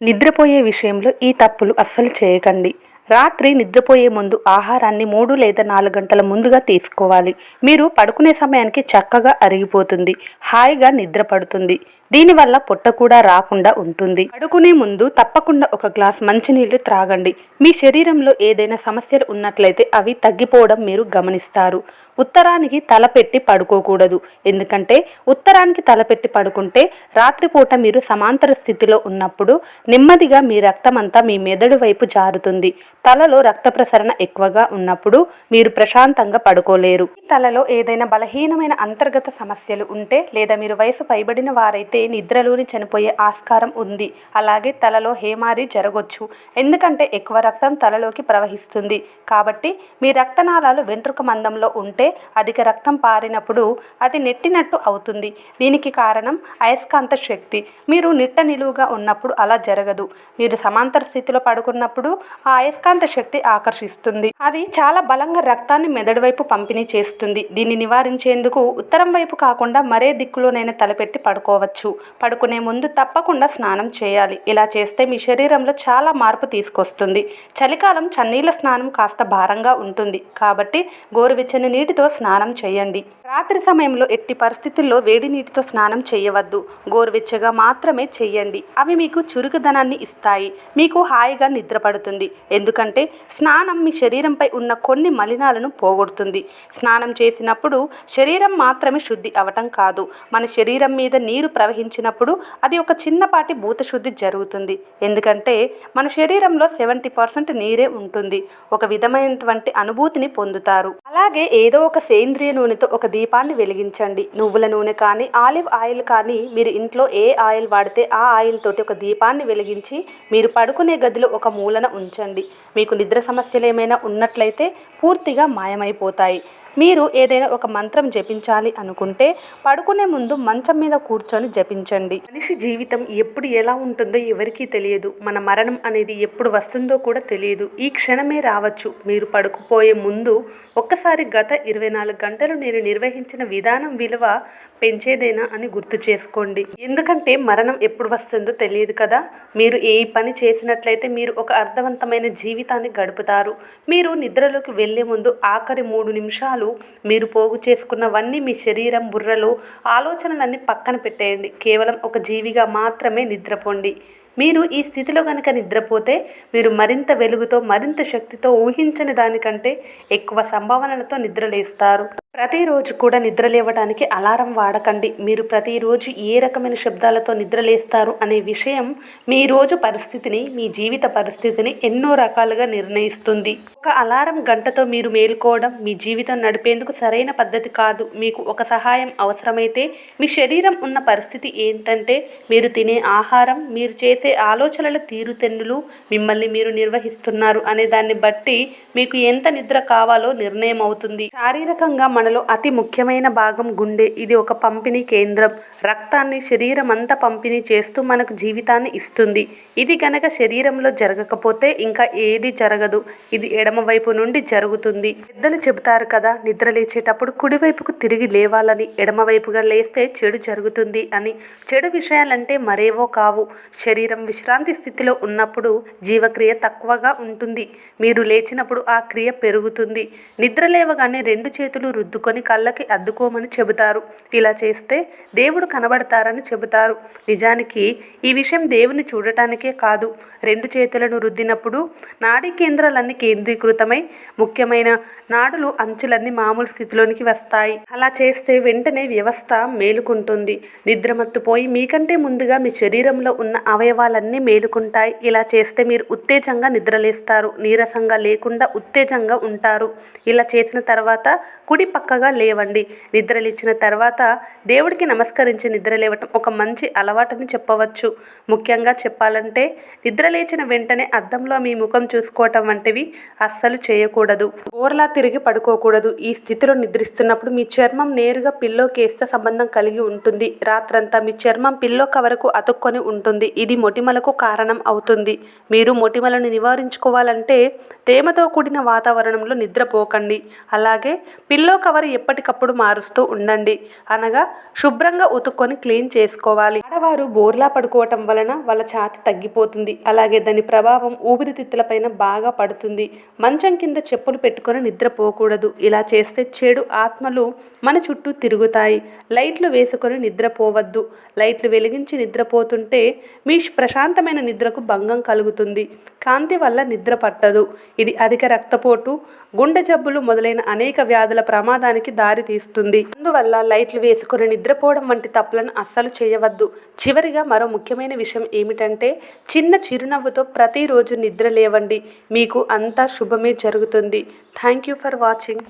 నిద్రపోయే విషయంలో ఈ తప్పులు అస్సలు చేయకండి. రాత్రి నిద్రపోయే ముందు ఆహారాన్ని మూడు లేదా నాలుగు గంటల ముందుగా తీసుకోవాలి. మీరు పడుకునే సమయానికి చక్కగా అరిగిపోతుంది. హాయిగా నిద్ర పడుతుంది. దీనివల్ల పొట్ట కూడా రాకుండా ఉంటుంది. పడుకునే ముందు తప్పకుండా ఒక గ్లాస్ మంచినీళ్ళు త్రాగండి. మీ శరీరంలో ఏదైనా సమస్యలు ఉన్నట్లయితే అవి తగ్గిపోవడం మీరు గమనిస్తారు. ఉత్తరానికి తలపెట్టి పడుకోకూడదు. ఎందుకంటే ఉత్తరానికి తలపెట్టి పడుకుంటే రాత్రిపూట మీరు సమాంతర స్థితిలో ఉన్నప్పుడు నెమ్మదిగా మీ రక్తం అంతా మీ మెదడు వైపు జారుతుంది. తలలో రక్త ప్రసరణ ఎక్కువగా ఉన్నప్పుడు మీరు ప్రశాంతంగా పడుకోలేరు. తలలో ఏదైనా బలహీనమైన అంతర్గత సమస్యలు ఉంటే లేదా మీరు వయసు పైబడిన వారైతే నిద్రలోని చనిపోయే ఆస్కారం ఉంది. అలాగే తలలో హేమారి జరగొచ్చు. ఎందుకంటే ఎక్కువ రక్తం తలలోకి ప్రవహిస్తుంది. కాబట్టి మీ రక్తనాళాలు వెంట్రుక మందంలో ఉంటే అధిక రక్తం పారినప్పుడు అది నెట్టినట్టు అవుతుంది. దీనికి కారణం అయస్కాంత శక్తి. మీరు నిట్ట నిలువుగా ఉన్నప్పుడు అలా జరగదు. మీరు సమాంతర స్థితిలో పడుకున్నప్పుడు ఆ అయస్కాంత శక్తి ఆకర్షిస్తుంది. అది చాలా బలంగా రక్తాన్ని మెదడు వైపు పంపిణీ చేస్తుంది. దీన్ని నివారించేందుకు ఉత్తరం వైపు కాకుండా మరే దిక్కులోనైనా తలపెట్టి పడుకోవచ్చు. పడుకునే ముందు తప్పకుండా స్నానం చేయాలి. ఇలా చేస్తే మీ శరీరంలో చాలా మార్పు తీసుకొస్తుంది. చలికాలం చన్నీళ్ళ స్నానం కాస్త భారంగా ఉంటుంది. కాబట్టి గోరువెచ్చని నీటి నీటితో స్నానం చేయండి. రాత్రి సమయంలో ఎట్టి పరిస్థితుల్లో వేడి నీటితో స్నానం చేయవద్దు. గోరువెచ్చగా మాత్రమే చేయండి. అవి మీకు చురుకుదనాన్ని ఇస్తాయి. మీకు హాయిగా నిద్రపడుతుంది ఎందుకంటే స్నానం మీ శరీరంపై ఉన్న కొన్ని మలినాలను పోగొడుతుంది. స్నానం చేసినప్పుడు శరీరం మాత్రమే శుద్ధి అవటం కాదు. మన శరీరం మీద నీరు ప్రవహించినప్పుడు అది ఒక చిన్నపాటి భూత శుద్ధి జరుగుతుంది. ఎందుకంటే మన శరీరంలో సెవెంటీ పర్సెంట్ నీరే ఉంటుంది. ఒక విధమైనటువంటి అనుభూతిని పొందుతారు. అలాగే ఏదో ఒక సేంద్రియ నూనెతో ఒక దీపాన్ని వెలిగించండి. నువ్వుల నూనె కానీ ఆలివ్ ఆయిల్ కానీ మీరు ఇంట్లో ఏ ఆయిల్ వాడితే ఆ ఆయిల్ తోటి ఒక దీపాన్ని వెలిగించి మీరు పడుకునే గదిలో ఒక మూలన ఉంచండి. మీకు నిద్ర సమస్యలు ఏమైనా ఉన్నట్లయితే పూర్తిగా మాయమైపోతాయి. మీరు ఏదైనా ఒక మంత్రం జపించాలి అనుకుంటే పడుకునే ముందు మంచం మీద కూర్చొని జపించండి. మనిషి జీవితం ఎప్పుడు ఎలా ఉంటుందో ఎవరికీ తెలియదు. మన మరణం అనేది ఎప్పుడు వస్తుందో కూడా తెలియదు. ఈ క్షణమే రావచ్చు. మీరు పడుకుపోయే ముందు ఒక్కసారి గత ఇరవై నాలుగు గంటలు నేను నిర్వహించిన విధానం విలువ పెంచేదేనా అని గుర్తు చేసుకోండి. ఎందుకంటే మరణం ఎప్పుడు వస్తుందో తెలియదు కదా. మీరు ఏ పని చేసినట్లయితే మీరు ఒక అర్థవంతమైన జీవితాన్ని గడుపుతారు. మీరు నిద్రలోకి వెళ్ళే ముందు ఆఖరి మూడు నిమిషాలు మీరు పోగు చేసుకున్నవన్నీ మీ శరీరం బుర్రలో ఆలోచనలన్నీ పక్కన పెట్టేయండి. కేవలం ఒక జీవిగా మాత్రమే నిద్రపోండి. మీరు ఈ స్థితిలో కనుక నిద్రపోతే మీరు మరింత వెలుగుతో మరింత శక్తితో ఊహించని దానికంటే ఎక్కువ సంభావనలతో నిద్రలేస్తారు. ప్రతిరోజు కూడా నిద్రలేవడానికి అలారం వాడకండి. మీరు ప్రతిరోజు ఏ రకమైన శబ్దాలతో నిద్రలేస్తారు అనే విషయం మీ రోజు పరిస్థితిని మీ జీవిత పరిస్థితిని ఎన్నో రకాలుగా నిర్ణయిస్తుంది. ఒక అలారం గంటతో మీరు మేలుకోవడం మీ జీవితం నడిపేందుకు సరైన పద్ధతి కాదు. మీకు ఒక సహాయం అవసరమైతే మీ శరీరం ఉన్న పరిస్థితి ఏంటంటే మీరు తినే ఆహారం మీరు చేసే ఆలోచనల తీరుతెన్నులు మిమ్మల్ని మీరు నిర్వహిస్తున్నారు అనే దాన్ని బట్టి మీకు ఎంత నిద్ర కావాలో నిర్ణయం అవుతుంది శారీరకంగా మనలో అతి ముఖ్యమైన భాగం గుండె. ఇది ఒక పంపిణీ కేంద్రం. రక్తాన్ని శరీరం అంతా పంపిణీ చేస్తూ మనకు జీవితాన్ని ఇస్తుంది. ఇది గనక శరీరంలో జరగకపోతే ఇంకా ఏది జరగదు. ఇది ఎడమవైపు నుండి జరుగుతుంది. పెద్దలు చెబుతారు కదా నిద్ర లేచేటప్పుడు కుడివైపుకు తిరిగి లేవాలని ఎడమవైపుగా లేస్తే చెడు జరుగుతుంది అని. చెడు విషయాలంటే మరేవో కావు. శరీరం విశ్రాంతి స్థితిలో ఉన్నప్పుడు జీవక్రియ తక్కువగా ఉంటుంది. మీరు లేచినప్పుడు ఆ క్రియ పెరుగుతుంది. నిద్ర లేవగానే రెండు చేతులు రుద్దుకొని కళ్ళకి అద్దుకోమని చెబుతారు. ఇలా చేస్తే దేవుడు కనబడతారని చెబుతారు. నిజానికి ఈ విషయం దేవుని చూడటానికే కాదు. రెండు చేతులను రుద్దినప్పుడు నాడీ కేంద్రాలన్నీ కేంద్రీకృతమై ముఖ్యమైన నాడులు అంచులన్నీ మామూలు స్థితిలోనికి వస్తాయి. అలా చేస్తే వెంటనే వ్యవస్థ మేలుకుంటుంది. నిద్రమత్తుపోయి మీకంటే ముందుగా మీ శరీరంలో ఉన్న అవయవాలన్నీ మేలుకుంటాయి. ఇలా చేస్తే మీరు ఉత్తేజంగా నిద్రలేస్తారు. నీరసంగా లేకుండా ఉత్తేజంగా ఉంటారు. ఇలా చేసిన తర్వాత కుడి పక్కగా లేవండి. నిద్రలేచిన తర్వాత దేవుడికి నమస్కరించి నిద్ర లేవటం ఒక మంచి అలవాటని చెప్పవచ్చు. ముఖ్యంగా చెప్పాలంటే నిద్ర లేచిన వెంటనే అద్దంలో మీ ముఖం చూసుకోవటం వంటివి అస్సలు చేయకూడదు. ఓర్లా తిరిగి పడుకోకూడదు. ఈ స్థితిలో నిద్రిస్తున్నప్పుడు మీ చర్మం నేరుగా పిల్లో కేసుతో సంబంధం కలిగి ఉంటుంది. రాత్రంతా మీ చర్మం పిల్లో కవరకు అతుక్కొని ఉంటుంది. ఇది మొటిమలకు కారణం అవుతుంది. మీరు మొటిమలను నివారించుకోవాలంటే తేమతో కూడిన వాతావరణంలో నిద్రపోకండి. అలాగే పిల్లో కవర్ ఎప్పటికప్పుడు మారుస్తూ ఉండండి. అనగా శుభ్రంగా ఉతుక్కొని క్లీన్ చేసుకోవాలి. ఆడవారు బోర్లా పడుకోవటం వలన వాళ్ళ ఛాతి తగ్గిపోతుంది. అలాగే దాని ప్రభావం ఊపిరితిత్తులపైన బాగా పడుతుంది. మంచం కింద చెప్పులు పెట్టుకొని నిద్రపోకూడదు. ఇలా చేస్తే చెడు ఆత్మలు మన చుట్టూ తిరుగుతాయి. లైట్లు వేసుకొని నిద్రపోవద్దు. లైట్లు వెలిగించి నిద్రపోతుంటే మీ ప్రశాంతమైన నిద్రకు భంగం కలుగుతుంది. కాంతి వల్ల నిద్ర పట్టదు. ఇది అధిక రక్తపోటు గుండె జబ్బులు మొదలైన అనేక వ్యాధుల ప్రమాదానికి దారి తీస్తుంది అందువల్ల లైట్లు వేసుకొని నిద్రపోవడం వంటి తప్పులను అస్సలు చేయవద్దు. చివరిగా మరో ముఖ్యమైన విషయం ఏమిటంటే చిన్న చిరునవ్వుతో ప్రతిరోజు నిద్ర లేవండి. మీకు అంతా శుభమే జరుగుతుంది. Thank you for watching